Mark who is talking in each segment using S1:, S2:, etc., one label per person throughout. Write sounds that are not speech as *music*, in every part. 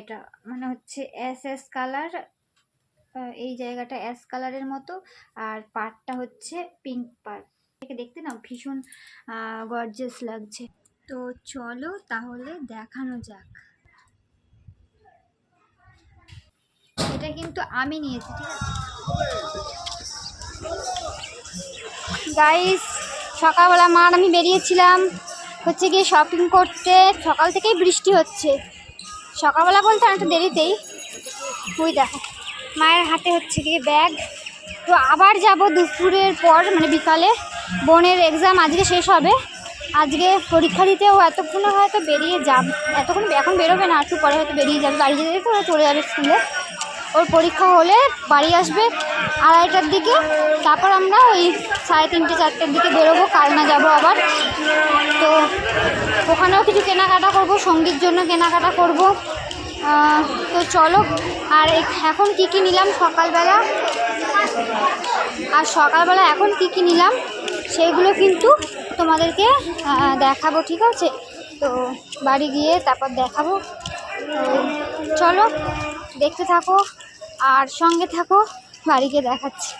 S1: শাড়িটা মানে হচ্ছে এস এস কালার এই জায়গাটা অ্যাশ কালারের মতো আর পাড়টা হচ্ছে পিঙ্ক পাড় এটাকে দেখতে না ভীষণ গর্জেস লাগছে। তো চলো তাহলে দেখানো যাক। এটা কিন্তু আমি নিয়েছি, ঠিক আছে? গাইস সকালবেলা মার আমি বেরিয়েছিলাম, হচ্ছে গিয়ে শপিং করতে। সকাল থেকেই বৃষ্টি হচ্ছে। সকালবেলা বলতে অনেকটা দেরিতেই। ওই দেখো, মায়ের হাতে হচ্ছে গিয়ে ব্যাগ। তো আবার যাব দুপুরের পর মানে বিকালে। বোনের এক্সাম আজকে শেষ হবে। আজকে পরীক্ষা দিতে ও এতক্ষণে হয়তো বেরিয়ে যাব। এতক্ষণ এখন বেরোবে না, একটু পরে হয়তো বেরিয়ে যাবে। বাড়ি যেতে ওরা চলে যাবে স্কুলে। ওর পরীক্ষা হলে বাড়ি আসবে আড়াইটার দিকে। তারপর আমরা ওই সাড়ে তিনটে, চারটের দিকে বেরোবো। কালনা যাব আবার। তো ওখানেও কিছু কেনাকাটা করব, সঙ্গীর জন্য কেনাকাটা করব। তো চলো, আর এখন কি কি নিলাম সকালবেলা? আর সকালবেলা এখন কি কি নিলাম, সেইগুলো কিন্তু তোমাদেরকে দেখাবো, ঠিক আছে? তো বাড়ি গিয়ে তারপর দেখাবো। চলো, দেখতে থাকো, আর সঙ্গে থাকো বাড়ি গিয়ে দেখাচ্ছি।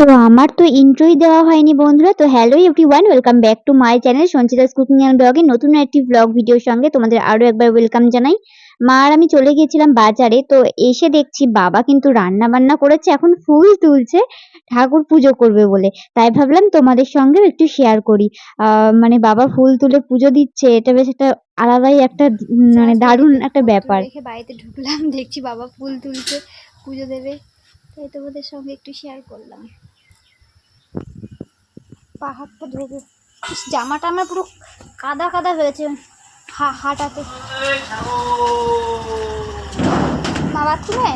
S2: তো আমার তো ইন্ট্রোই দেওয়া হয়নি বন্ধুরা। তো hello everyone welcome back to my channel Sanchita's cooking and ব্লগে নতুন একটি ব্লগ ভিডিওর সঙ্গে তোমাদের আরও একবার ওয়েলকাম জানাই। মা আর আমি চলে গিয়েছিলাম বাজারে তো এসে দেখছি বাবা কিন্তু রান্না বান্না করেছে এখন ফুল তুলছে ঠাকুর পুজো করবে বলে। তাই ভাবলাম তোমাদের সঙ্গেও একটু শেয়ার করি। মানে বাবা ফুল তুলে পুজো দিচ্ছে এটা বেশ একটা আলাদাই একটা মানে দারুণ একটা ব্যাপার।
S1: দেখে বাড়িতে ঢুকলাম দেখছি বাবা ফুল তুলছে পুজো দেবে। তাই তোমাদের সঙ্গে একটু শেয়ার করলাম। পা হাতটা ধোবো। ইস, জামাটা আমার পুরো কাদা কাদা হয়েছে হা হাঁটাতে। মা বাথরুমে?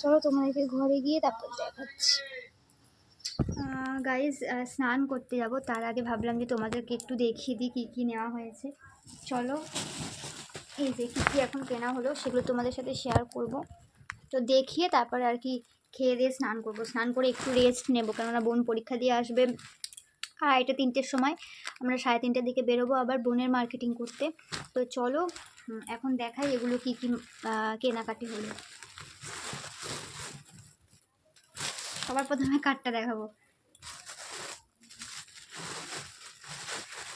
S1: চলো তোমাদেরকে ঘরে গিয়ে তারপর দেখাচ্ছি। গাইজ স্নান করতে যাব। তার আগে ভাবলাম যে তোমাদেরকে একটু দেখিয়ে দিই কী কী নেওয়া হয়েছে। চলো এই যে কী কী এখন কেনা হলো সেগুলো তোমাদের সাথে শেয়ার করব। তো দেখিয়ে তারপরে আর কি খেয়ে দিয়ে স্নান করব। স্নান করে একটু রেস্ট নেব, কেননা বোন পরীক্ষা দিয়ে আসবে আড়াইটা তিনটের সময়। আমরা সাড়ে তিনটার দিকে বেরোবো আবার বোনের মার্কেটিং করতে। তো চলো এখন দেখাই এগুলো কী কী কেনাকাটি হলো। সবার প্রথমে কার্ডটা দেখাবো।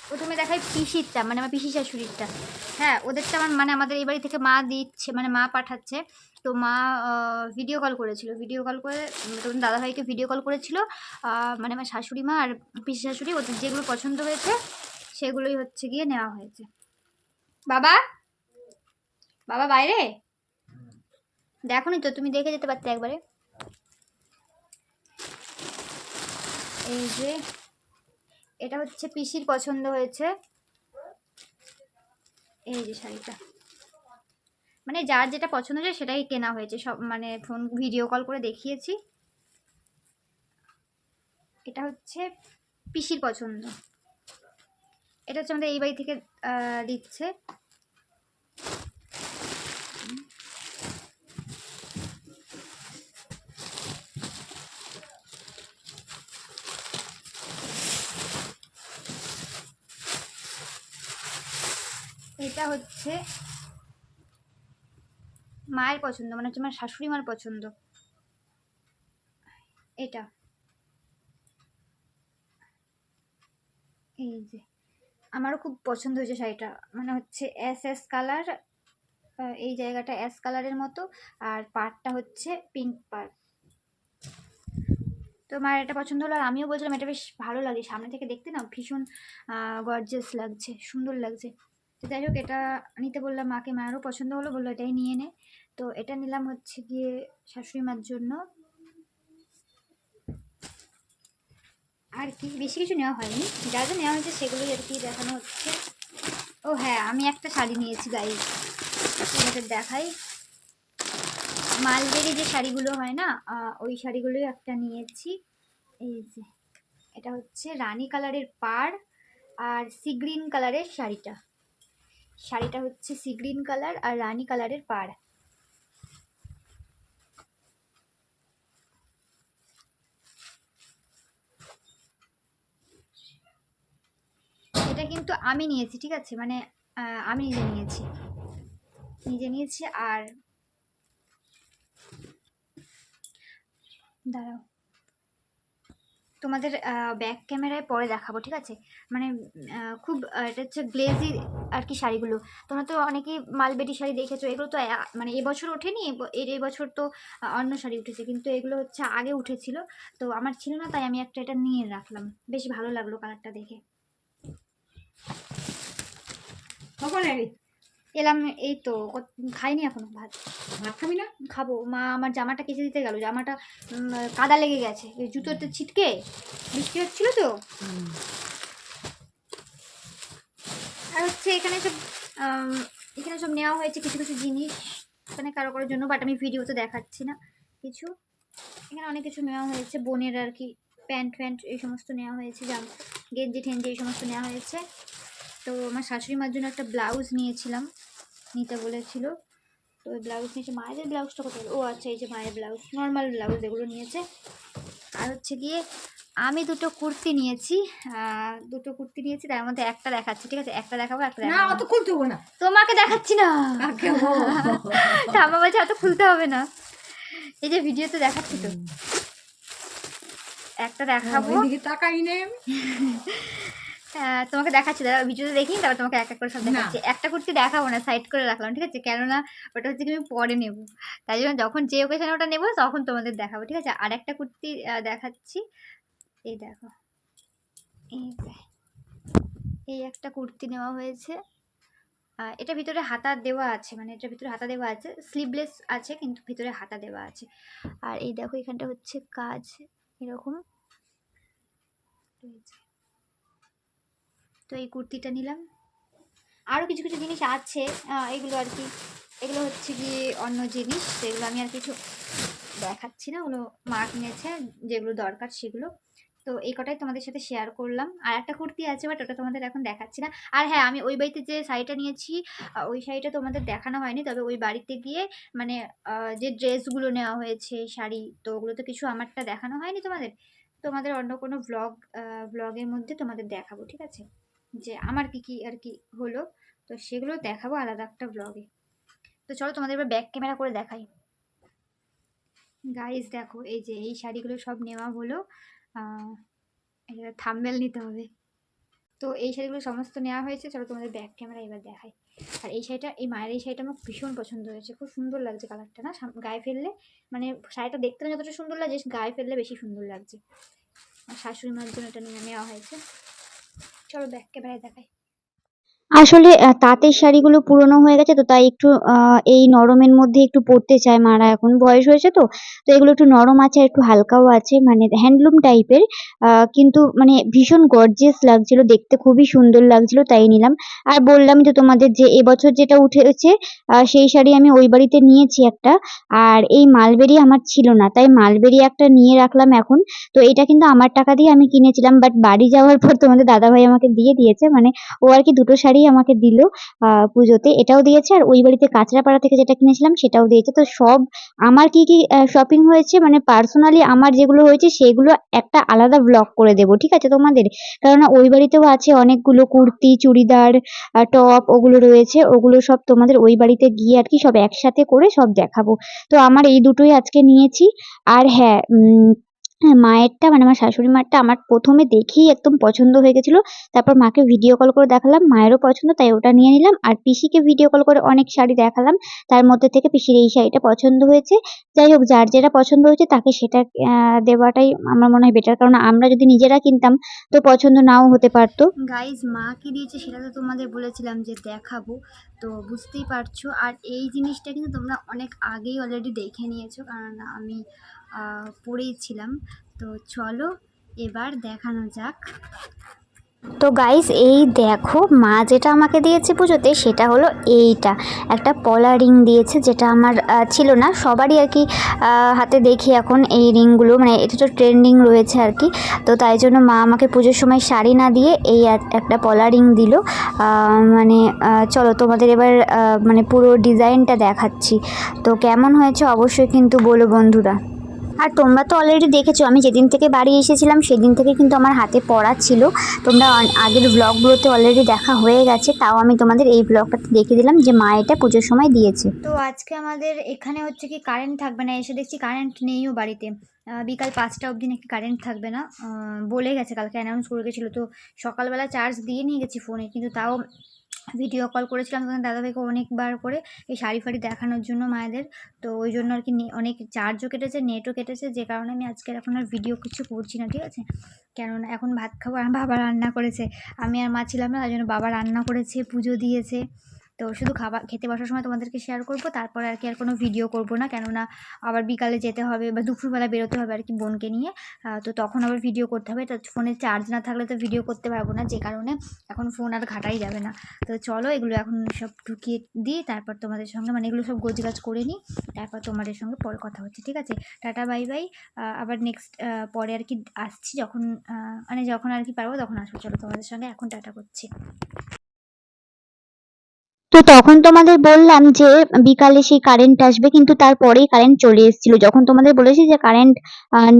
S1: প্রথমে দেখাই পিসিরটা মানে আমার পিসি শাশুড়িরটা। হ্যাঁ ওদেরটা আমার মানে আমাদের এই বাড়ি থেকে মা দিচ্ছে মানে মা পাঠাচ্ছে। তো মা ভিডিও কল করেছিল ভিডিও কল করে তখন দাদাভাইকে ভিডিও কল করেছিল মানে আমার শাশুড়ি মা আর পিসি শাশুড়ি, ওদের যেগুলো পছন্দ হয়েছে, সেগুলোই হচ্ছে গিয়ে নেওয়া হয়েছে। বাবা? বাবা বাইরে? দেখো তো, তুমি দেখে যেতে পারতে একবারে। এই যে এটা হচ্ছে পিসির পছন্দ হয়েছে। এই যে শাড়িটা। মানে যার যেটা পছন্দ হয়েছে সেটাই কেনা হয়েছে। সব মানে ফোন ভিডিও কল করে দেখিয়েছি। এটা হচ্ছে পিসির পছন্দ। এটা হচ্ছে আমাদের এই বাড়ি থেকে দিচ্ছে। এটা হচ্ছে মায়ের পছন্দ মানে হচ্ছে আমার শাশুড়ি মার পছন্দ। এটা। এই যে, আমারও খুব পছন্দ হয়েছে শাড়িটা। মানে হচ্ছে এস এস কালার এই জায়গাটা অ্যাশ কালারের মতো, আর পাড়টা হচ্ছে পিঙ্ক পাড়। তো মায়ের এটা পছন্দ হলো, আর আমিও বলছিলাম এটা বেশ ভালো লাগে। সামনে থেকে দেখতে না ভীষণ গর্জেস লাগছে, সুন্দর লাগছে। তো যাই হোক, এটা নিতে বললাম, মাকে মায়েরও পছন্দ হলো, বলল এটাই নিয়ে নে। তো এটা নিলাম হচ্ছে গিয়ে শাশুড়ি মার জন্য। আর কি, বেশি কিছু নেওয়া হয়নি। যা যা নেওয়া হয়েছে সেগুলোই আর কি দেখানো হচ্ছে। ও হ্যাঁ আমি একটা শাড়ি নিয়েছি গাই তোমাদের দেখাই। মালবেরি যে শাড়িগুলো হয় না ওই শাড়িগুলোই একটা নিয়েছি। এই যে, এটা হচ্ছে রানী কালারের পাড় আর সি গ্রিন কালারের শাড়িটা। শাড়িটা হচ্ছে সি গ্রিন কালার আর রানী কালারের পাড়। এটা কিন্তু আমি নিয়েছি, ঠিক আছে? মানে আমি নিজে নিয়েছি। নিজে নিয়েছি আর দাঁড়াও। তোমাদের ব্যাক ক্যামেরায় পরে দেখাবো, ঠিক আছে? মানে খুব এটা হচ্ছে গ্লেজি আর কি শাড়িগুলো। তোমরা তো অনেকেই মালবেটি শাড়ি দেখেছ, এগুলো তো মানে এবছর ওঠেনি এর এবছর তো অন্য শাড়ি উঠেছে, কিন্তু এগুলো হচ্ছে আগে উঠেছিল। তো আমার ছিল না, তাই আমি একটা এটা নিয়ে রাখলাম। বেশ ভালো লাগল কালারটা দেখে। এলাম এই তো খাইনি এখনও ভাত।
S3: ভাত খাবি না?
S1: খাব। মা আমার জামাটা কেচে দিতে গেল। জামাটা কাদা লেগে গেছে। এই জুতোতে ছিটকে বৃষ্টি হচ্ছিল তো। আর হচ্ছে এখানে সব এখানে সব নেওয়া হয়েছে কিছু কিছু জিনিস। এখানে কারও কারোর জন্য বাট আমি ভিডিওতে দেখাচ্ছি না কিছু। এখানে অনেক কিছু নেওয়া হয়েছে। বোনের আর কি প্যান্ট ফ্যান্ট এই সমস্ত নেওয়া হয়েছে জাম গেঞ্জি ঠেঞ্জি এই সমস্ত নেওয়া হয়েছে। তো আমার শাশুড়ি মার জন্য একটা ব্লাউজ নিয়েছিলাম নিতে বলেছিল। তো ওই ব্লাউজ নিয়েছে। মায়েদের ব্লাউজটা কোথায় ও আচ্ছা এই যে মায়ের ব্লাউজ নর্মাল ব্লাউজ এগুলো নিয়েছে। আর হচ্ছে গিয়ে আমি দুটো কুর্তি নিয়েছি দুটো কুর্তি নিয়েছি তার মধ্যে একটা দেখাচ্ছি ঠিক আছে? একটা দেখাবো একটা
S3: না অত খুলতে হব না।
S1: তোমাকে দেখাচ্ছি না? ঠাম্মা বলছে অত খুলতে হবে না। এই যে ভিডিওতে দেখাচ্ছি তো। একটা দেখাবো।
S3: তাকাই নেই *laughs*
S1: তোমাকে দেখাচ্ছি দাদা ভিডিওতে দেখি তারপর তোমাকে এক এক করে সব দেখাচ্ছি। একটা কুর্তি দেখাবো না সাইড করে রাখলাম ঠিক আছে? কেননা ওটা হচ্ছে কি আমি পরে নেব। তাই জন্য যখন যে ওকেশনে ওটা নেব তখন তোমাদের দেখাবো ঠিক আছে? আর একটা কুর্তি দেখাচ্ছি। এই দেখো। এই এই একটা কুর্তি নেওয়া হয়েছে। এটা ভিতরে হাতা দেওয়া আছে মানে এটার ভিতরে হাতা দেওয়া আছে স্লিভলেস আছে কিন্তু ভিতরে হাতা দেওয়া আছে। আর এই দেখো এখানটা হচ্ছে কাজ এরকম। রয়েছে তো এই কুর্তিটা নিলাম। আরও কিছু কিছু জিনিস আছে এগুলো আর কি। এগুলো হচ্ছে কি অন্য জিনিস, সেগুলো আমি আর কিছু দেখাচ্ছি না, ওগুলো মা কিনেছে যেগুলো দরকার সেগুলো। তো এই কটাই তোমাদের সাথে শেয়ার করলাম। আর একটা কুর্তি আছে বাট ওটা তোমাদের এখন দেখাচ্ছি না। আর হ্যাঁ আমি ওই বাড়িতে যে শাড়িটা নিয়েছি ওই শাড়িটা তোমাদের দেখানো হয়নি, তবে ওই বাড়িতে গিয়ে মানে যে ড্রেসগুলো নেওয়া হয়েছে, শাড়ি, তো ওগুলো তো কিছু আমারটা দেখানো হয়নি তোমাদের। তোমাদের অন্য কোনো ব্লগ ব্লগের মধ্যে তোমাদের দেখাবো, ঠিক আছে? যে আমার কি কি আর কি হলো? তো সেগুলো দেখাবো আলাদা একটা ব্লগে তো চলো তোমাদের এবার ব্যাক ক্যামেরা করে দেখাই। গাইজ দেখো, এই যে এই শাড়িগুলো সব নেওয়া হলো। থাম্বেল নিতে হবে। তো এই শাড়িগুলো সমস্ত নেওয়া হয়েছে। চলো তোমাদের ব্যাক ক্যামেরা এবার দেখাই। আর এই শাড়িটা, এই মায়ের এই শাড়িটা আমার ভীষণ পছন্দ হয়েছে। খুব সুন্দর লাগছে কালারটা না? গায়ে ফেললে মানে শাড়িটা দেখতে না যতটা সুন্দর লাগছে গায়ে ফেললে বেশি সুন্দর লাগছে। আমার শাশুড়ি মার জন্য এটা নিয়ে নেওয়া হয়েছে। চলো ব্যাক ক্যামেরায় দেখাই।
S2: আসলে তাঁতের শাড়িগুলো পুরনো হয়ে গেছে তো, তাই একটু এই নরমের মধ্যে একটু পরতে চায় মারা। এখন বয়স হয়েছে তো তো এগুলো একটু নরম আছে একটু হালকাও আছে মানে হ্যান্ডলুম টাইপের কিন্তু মানে ভীষণ গর্জিয়াস লাগছিল, দেখতে খুবই সুন্দর লাগছিল, তাই নিলাম। আর বললাম যে তোমাদের যে এবছর যেটা উঠেছে সেই শাড়ি আমি ওই বাড়িতে নিয়েছি একটা, আর এই মালবেরি আমার ছিল না, তাই মালবেরি একটা নিয়ে রাখলাম এখন। তো এটা কিন্তু আমার টাকা দিয়ে আমি কিনেছিলাম বাট বাড়ি যাওয়ার পর তোমাদের দাদাভাই আমাকে দিয়ে দিয়েছে মানে ও আর কি দুটো শাড়ি আমাকে দিল পুজোতে। এটাও দিয়েছে, আর ওই বাড়িতে কাঁচরাপাড়া থেকে যেটা কিনেছিলাম সেটাও দিয়েছে। তো সব, আমার কি কি শপিং হয়েছে মানে পার্সোনালি আমার যেগুলো হয়েছে সেগুলো একটা আলাদা ব্লগ করে দেবো, ঠিক আছে তোমাদের? কেননা ওই বাড়িতেও আছে অনেকগুলো কুর্তি, চুড়িদার টপ ওগুলো রয়েছে, ওগুলো সব তোমাদের ওই বাড়িতে গিয়ে আর কি সব একসাথে করে সব দেখাবো। তো আমার এই দুটোই আজকে নিয়েছি। আর হ্যাঁ মায়েরটা মানে আমার শাশুড়ি মায়েরটা আমার প্রথমে দেখেই একদম পছন্দ হয়ে গেছিল। তারপর মাকে ভিডিও কল করে দেখালাম, মায়েরও পছন্দ, তাই ওটা নিয়ে নিলাম। আর পিসিকে ভিডিও কল করে অনেক শাড়ি দেখালাম। তার মধ্যে থেকে পিসির এই শাড়িটা পছন্দ হয়েছে। যাই হোক, যার যেটা পছন্দ হয়েছে তাকে সেটা দেওয়াটাই আমার মনে হয় বেটার কারণ আমরা যদি নিজেরা কিনতাম তো পছন্দ নাও হতে পারতো।
S1: গাইজ মা কি দিয়েছে সেটা তো তোমাদের বলেছিলাম যে দেখাবো। তো বুঝতেই পারছ। আর এই জিনিসটা কিন্তু তোমরা অনেক আগেই অলরেডি দেখে নিয়েছো, কারণ আমি আহ, পড়েই ছিলাম। তো চলো এবার দেখানো যাক। তো গাইস এই দেখো মা যেটা আমাকে দিয়েছে পুজোতে সেটা হলো এইটা। একটা পলা রিং দিয়েছে যেটা আমার ছিল না। সবারই আর কি হাতে দেখি এখন এই রিংগুলো মানে এটা তো ট্রেন্ডিং রয়েছে আর কি। তো তাই জন্য মা আমাকে পুজোর সময় শাড়ি না দিয়ে এই একটা পলা রিং দিল। মানে চলো তোমাদের এবার মানে পুরো ডিজাইনটা দেখাচ্ছি। তো কেমন হয়েছে অবশ্যই কিন্তু বলো বন্ধুরা।
S2: আর তোমরা তো অলরেডি দেখেছ, আমি যেদিন থেকে বাড়ি এসেছিলাম সেদিন থেকে কিন্তু আমার হাতে পড়া ছিল। তোমরা আগের ব্লগগুলোতে অলরেডি দেখা হয়ে গেছে, তাও আমি তোমাদের এই ব্লগটাতে দেখে দিলাম যে মা এটা পুজোর সময় দিয়েছে।
S1: তো আজকে আমাদের এখানে হচ্ছে কি কারেন্ট থাকবে না, এসে দেখছি কারেন্ট নেইও বাড়িতে। বিকাল পাঁচটা অবধি নাকি কারেন্ট থাকবে না। বলে গেছে, কালকে অ্যানাউন্স করে গেছিল, তো সকালবেলা চার্জ দিয়ে নিয়ে গেছি ফোনে কিন্তু তাও ভিডিও কল করেছিলাম তখন দাদাভাইকে অনেকবার করে এই শাড়ি ফাড়ি দেখানোর জন্য মায়েদের। তো ওই জন্য আর কি অনেক চার্জও কেটেছে নেটও কেটেছে, যে কারণে আমি আজকে এখন আর ভিডিও কিছু করছি না, ঠিক আছে? কেননা এখন ভাত খাব বাবা রান্না করেছে। আমি আর মা ছিলাম না, তাই জন্য বাবা রান্না করেছে, পুজো দিয়েছে। তো শুধু খাবার খেতে বসার সময় তোমাদেরকে শেয়ার করব, তারপরে আর কি আর কোনো ভিডিও করব না। কেননা আবার বিকালে যেতে হবে বা দুপুরবেলা বেরোতে হবে আর কি বোনকে নিয়ে। তো তখন আবার ভিডিও করতে হবে। তো ফোনে চার্জ না থাকলে তো ভিডিও করতে পারব না, যে কারণে এখন ফোন আর ঘাটাই যাবে না। তো চলো এগুলো এখন সব ঢুকিয়ে দিই, তারপর তোমাদের সঙ্গে মানে এগুলো সব গোছগাছ করে নিই, তারপর তোমাদের সঙ্গে পরে কথা হচ্ছে, ঠিক আছে? টাটা বাই বাই আবার নেক্সট পরে আর কি আসছি যখন মানে যখন আর কি পারব তখন আসব। চলো তোমাদের সঙ্গে এখন টাটা করছি।
S2: তো তখন তোমাদের বললাম যে বিকালে সেই কারেন্ট আসবে, কিন্তু তারপরেই কারেন্ট চলে এসেছিল। যখন তোমাদের বলেছি যে কারেন্ট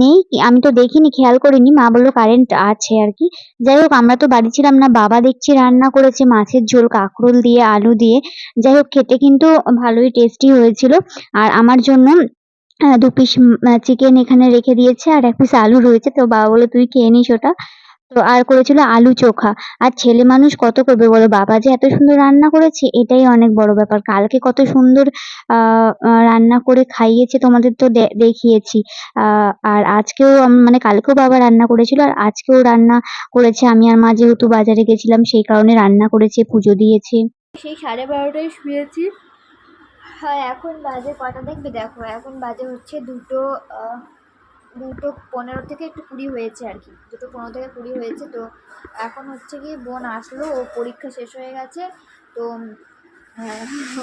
S2: নেই, আমি তো দেখিনি, খেয়াল করিনি, মা বলল কারেন্ট আছে আর কি। যাই হোক, আমরা তো বাড়ি ছিলাম না, বাবা দেখছি রান্না করেছে, মাছের ঝোল, কাঁকরোল দিয়ে, আলু দিয়ে। যাই হোক, খেতে কিন্তু ভালোই টেস্টি হয়েছিল। আর আমার জন্য দু পিস চিকেন এখানে রেখে দিয়েছে, আর এক পিস আলু রয়েছে। তো বাবা বলে তুই খেয়ে নিস ওটা। তো আর করেছিল আলু চোখা। আর ছেলে মানুষ কত করবে বলো? বাবা যে এত সুন্দর রান্না করেছে, এটাই অনেক বড় ব্যাপার। কালকে কত সুন্দর রান্না করে খাইয়েছে, তোমাদের তো দেখিয়েছি। আর আজকেও মানে কালকেও বাবা রান্না করেছিল, আর আজকেও রান্না করেছে। আমি আর মা যেহেতু বাজারে গেছিলাম, সেই কারণে রান্না করেছে, পুজো দিয়েছে।
S1: সেই সাড়ে বারোটায় শুয়েছি। হ্যাঁ এখন বাজে কটা? দেখবে দেখো, এখন বাজে হচ্ছে দুটো দুটো পনেরো থেকে একটু কুড়ি হয়েছে আর কি। দুটো পনেরো থেকে কুড়ি হয়েছে তো এখন হচ্ছে কি বোন আসলো ও পরীক্ষা শেষ হয়ে গেছে তো হ্যাঁ,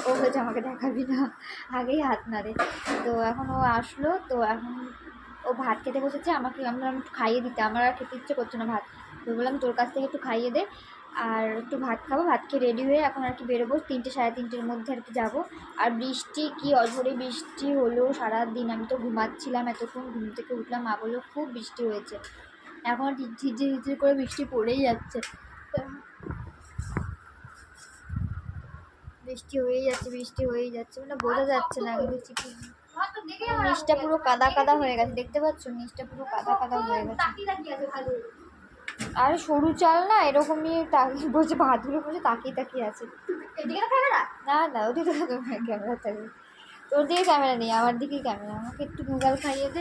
S1: ও বলছে আমাকে দেখাবি না আগেই হাত নাড়ে। তো এখন ও আসলো তো এখন ও ভাত খেতে বসেছে আমাকে আমি বললাম খাইয়ে দিতে আমার আর খেতে ইচ্ছে করছে না ভাত। তো বললাম তোর কাছ থেকে একটু খাইয়ে দে। আর একটু ভাত খাব, ভাত খেয়ে রেডি হয়ে এখন আর কি বেরোবো, তিনটে, সাড়ে তিনটের মধ্যে আর কি যাব। আর বৃষ্টি, কি অঝরে বৃষ্টি হলো সারাদিন, আমি তো ঘুমাচ্ছিলাম এতক্ষণ, ঘুম থেকে উঠলাম, মা বলল খুব বৃষ্টি হয়েছে। এখন ঝিরঝির ঝিরঝির করে বৃষ্টি পড়েই যাচ্ছে। বৃষ্টি হয়েই যাচ্ছে, বৃষ্টি হয়েই যাচ্ছে মানে বোঝা যাচ্ছে না কিন্তু চিঠি নিচটা পুরো কাদা কাদা হয়ে গেছে, দেখতে পাচ্ছ? নিচটা পুরো কাদা কাদা হয়ে গেছে। আর সরু চাল না এরকমই তাকিয়ে বসে ভাতগুলো বসে তাকিয়ে তাকিয়ে আছে। না না ওদিকে ক্যামেরা থাকবে তোর দিকে ক্যামেরা নেই আমার দিকেই ক্যামেরা আমাকে একটু মুগাল খাইয়ে দে।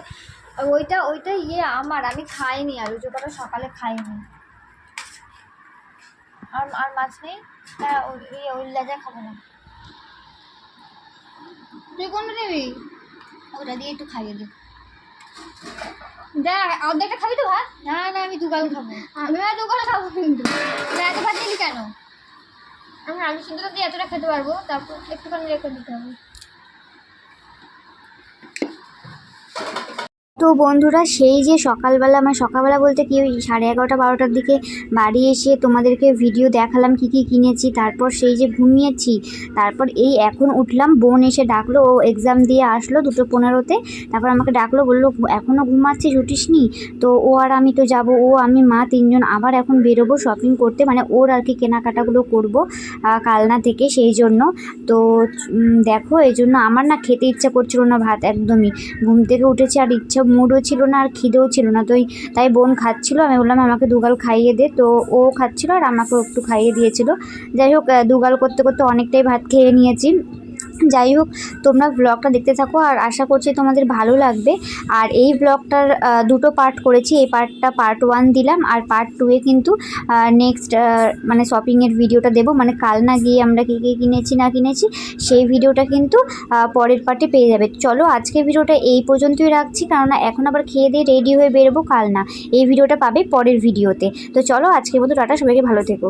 S1: আর ওইটা ওইটা ইয়ে আমার আমি খাইনি আলু চোখাটা সকালে খাইনি। আর আর মাছ নেই? হ্যাঁ ওই ইয়ে ওই লেজা খাব না। তুই কোনটা নিবি? ওটা দিয়ে একটু খাইয়ে দে। দেখ, অর্ধেকটা খাবি তো ভাত? না না, আমি দুগাল খাব। আমি আর দুগাল খাব কিন্তু এত ভাত দিলি কেন? আমি আলু সিদ্ধ দিয়ে এতটা খেতে পারব, তারপর একটুখানি রেখে দিতে হবে।
S2: তো বন্ধুরা, সেই যে সকালবেলা মানে সকালবেলা বলতে কি ওই সাড়ে এগারোটা, বারোটার দিকে বাড়ি এসে তোমাদেরকে ভিডিও দেখালাম, কি কি কিনেছি, তারপর সেই যে ঘুমিয়েছি, তারপর এই এখন উঠলাম, বোন এসে ডাকলো, ও এক্সাম দিয়ে আসলো দুটো পনেরোতে, তারপর আমাকে ডাকলো, বলল এখনও ঘুমাচ্ছিস, উঠিসনি? তো ও আর আমি তো যাব, ও, আমি, মা তিনজন আবার এখন বেরোবো শপিং করতে মানে ওর আর কি কেনাকাটাগুলো করব কালনা থেকে সেই জন্য। তো দেখো, এই জন্য আমার না খেতে ইচ্ছা করছিল না ভাত, একদমই। ঘুম থেকে উঠেছি আর ইচ্ছা মুডও ছিল না আর খিদেও ছিল না। তো তাই বোন খাচ্ছিল। আমি বললাম, আমাকে দুগাল খাইয়ে দে। তো ও খাচ্ছিল আর আমাকেও একটু খাইয়ে দিয়েছিল। যাই হোক দুগাল করতে করতে অনেকটাই ভাত খেয়ে নিয়েছি। যাই হোক, তোমরা ব্লগটা দেখতে থাকো আর আশা করছি তোমাদের ভালো লাগবে। আর এই ব্লগটার দুটো পার্ট করেছি। এই পার্টটা পার্ট ওয়ান দিলাম আর পার্ট টুয়ে কিন্তু নেক্সট মানে শপিংয়ের ভিডিওটা দেবো। মানে কাল না গিয়ে আমরা কী কী কিনেছি, না কিনেছি, সেই ভিডিওটা কিন্তু পরের পার্টে পেয়ে যাবে। চলো আজকে ভিডিওটা এই পর্যন্তই রাখছি। কেননা এখন আবার খেয়ে দিয়ে রেডি হয়ে বেরোবো কাল না। এই ভিডিওটা পাবে পরের ভিডিওতে তো চলো আজকের মতো টাটা। সবাইকে ভালো থেকো।